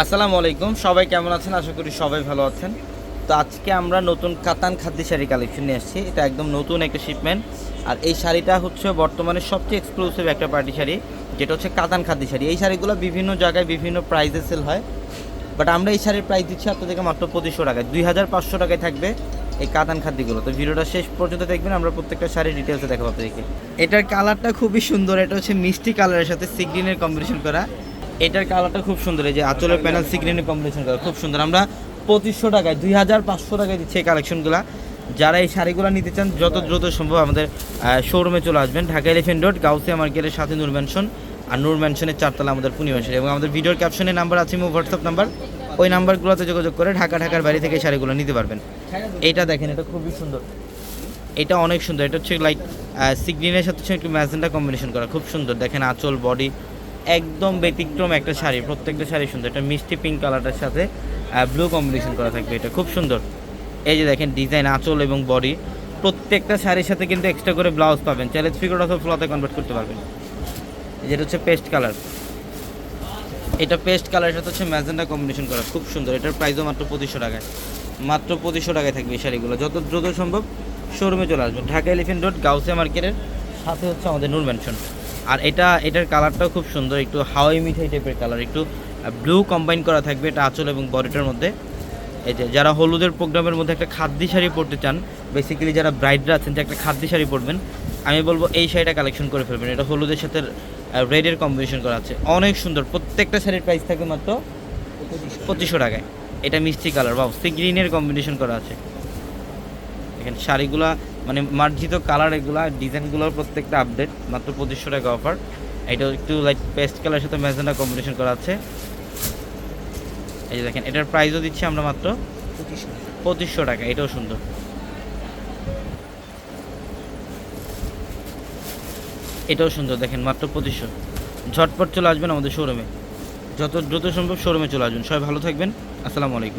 আসসালামু আলাইকুম। সবাই কেমন আছেন? আশা করি সবাই ভালো আছেন। তো আজকে আমরা নতুন কাতান খাদ্য শাড়ি কালেকশন নিয়ে আসছি। এটা একদম নতুন একটা শিপমেন্ট আর এই শাড়িটা হচ্ছে বর্তমানে সবচেয়ে এক্সক্লুসিভ একটা পার্টি শাড়ি, যেটা হচ্ছে কাতান খাদ্য শাড়ি। এই শাড়িগুলো বিভিন্ন জায়গায় বিভিন্ন প্রাইসে সেল হয়। বাট আমরা এই শাড়ির প্রাইস দিচ্ছি আপনাদেরকে মাত্র পঁচিশশো টাকায়। দুই হাজার পাঁচশো টাকায় থাকবে এই কাতান খাদ্যগুলো। তো ভিডিওটা শেষ পর্যন্ত দেখবেন, আমরা প্রত্যেকটা শাড়ির ডিটেলসে দেখাবো আপনাদেরকে। এটার কালারটা খুবই সুন্দর। এটা হচ্ছে মিষ্টি কালারের সাথে সিগ্রিনের কম্বিনেশন করা। এটার কালারটা খুব সুন্দর এই যে আঁচলের প্যানেল সিগ্রিনের কম্বিনেশন করা খুব সুন্দর। আমরা পঁচিশশো টাকায় দুই হাজার পাঁচশো টাকায় দিচ্ছি এই কালেকশনগুলো যারা এই শাড়িগুলো নিতে চান যত দ্রুত সম্ভব আমাদের শোরুমে চলে আসবেন। ঢাকা এলিফেন্ট রোড গাউসিয়া মার্কেটের সাথে নূর ম্যানশন আর নূর ম্যানশনের চারতলা আমাদের পূর্ণিমাসের এবং আমাদের ভিডিওর ক্যাপশনে নাম্বার আছে এবং হোয়াটসঅ্যাপ নাম্বার ওই নাম্বারগুলোতে যোগাযোগ করে ঢাকা ঢাকার বাড়ি থেকে এই শাড়িগুলো নিতে পারবেন। এইটা দেখেন এটা খুবই সুন্দর। এটা অনেক সুন্দর এটা হচ্ছে লাইক সিগ্রিনের সাথে একটু ম্যাজেন্টা কম্বিনেশন করা খুব সুন্দর। দেখেন আঁচল বডি একদম ব্যতিক্রম একটা শাড়ি, প্রত্যেকটা শাড়ি সুন্দর। এটা মিষ্টি পিঙ্ক কালারটার সাথে ব্লু কম্বিনেশন করা থাকবে এটা, খুব সুন্দর। এই যে দেখেন ডিজাইন আঁচল এবং বডি প্রত্যেকটা শাড়ির সাথে কিন্তু এক্সট্রা করে ব্লাউজ পাবেন। চ্যালেঞ্জ ফিগার অথবা ফ্লতে কনভার্ট করতে পারবেন। যেটা হচ্ছে পেস্ট কালার এটা পেস্ট কালারের সাথে হচ্ছে ম্যাজেন্টা কম্বিনেশন করা, খুব সুন্দর। এটার প্রাইসও মাত্র পঁচিশশো টাকায়। মাত্র পঁচিশশো টাকায় থাকবে এই শাড়িগুলো। যত দ্রুত সম্ভব শোরুমে চলে আসবেন। ঢাকা এলিফেন্ট রোড গাউসিয়া মার্কেটের সাথে হচ্ছে আমাদের নূর ম্যানশন আর এটা, এটার কালারটাও খুব সুন্দর, একটু হাওয়াই মিঠাই টাইপের কালার একটু ব্লু কম্বাইন করা থাকবে এটা আঁচল এবং বডিটার মধ্যে। এই যে, যারা হলুদের প্রোগ্রামের মধ্যে একটা খাদ্যি শাড়ি পরতে চান বেসিক্যালি যারা ব্রাইডরা আছেন, যে একটা খাদ্যি শাড়ি পরবেন, আমি বলব এই শাড়িটা কালেকশন করে ফেলবেন। এটা হলুদের সাথে রেডের কম্বিনেশন করা আছে। অনেক সুন্দর, প্রত্যেকটা শাড়ির প্রাইস থাকবে মাত্র পঁচিশশো টাকায়। এটা মিষ্টি কালার বা গ্রিনের কম্বিনেশন করা আছে। এখানে শাড়িগুলা মানে মার্জিত কালার এগুলা ডিজাইনগুলোর প্রত্যেকটা আপডেট মাত্র পঁচিশশো টাকা অফার এটা একটু লাইট পেস্ট কালারের সাথে ম্যাজেন্টা কম্বিনেশন করা আছে। এই যে দেখেন এটার প্রাইসও দিচ্ছি আমরা মাত্র পঁচিশশো টাকা। এটাও সুন্দর। এটাও সুন্দর দেখেন মাত্র পঁচিশশো। ঝটপট চলে আসবেন আমাদের শোরুমে যত দ্রুত সম্ভব শোরুমে চলে আসবেন। সবাই ভালো থাকবেন। আসসালামু আলাইকুম।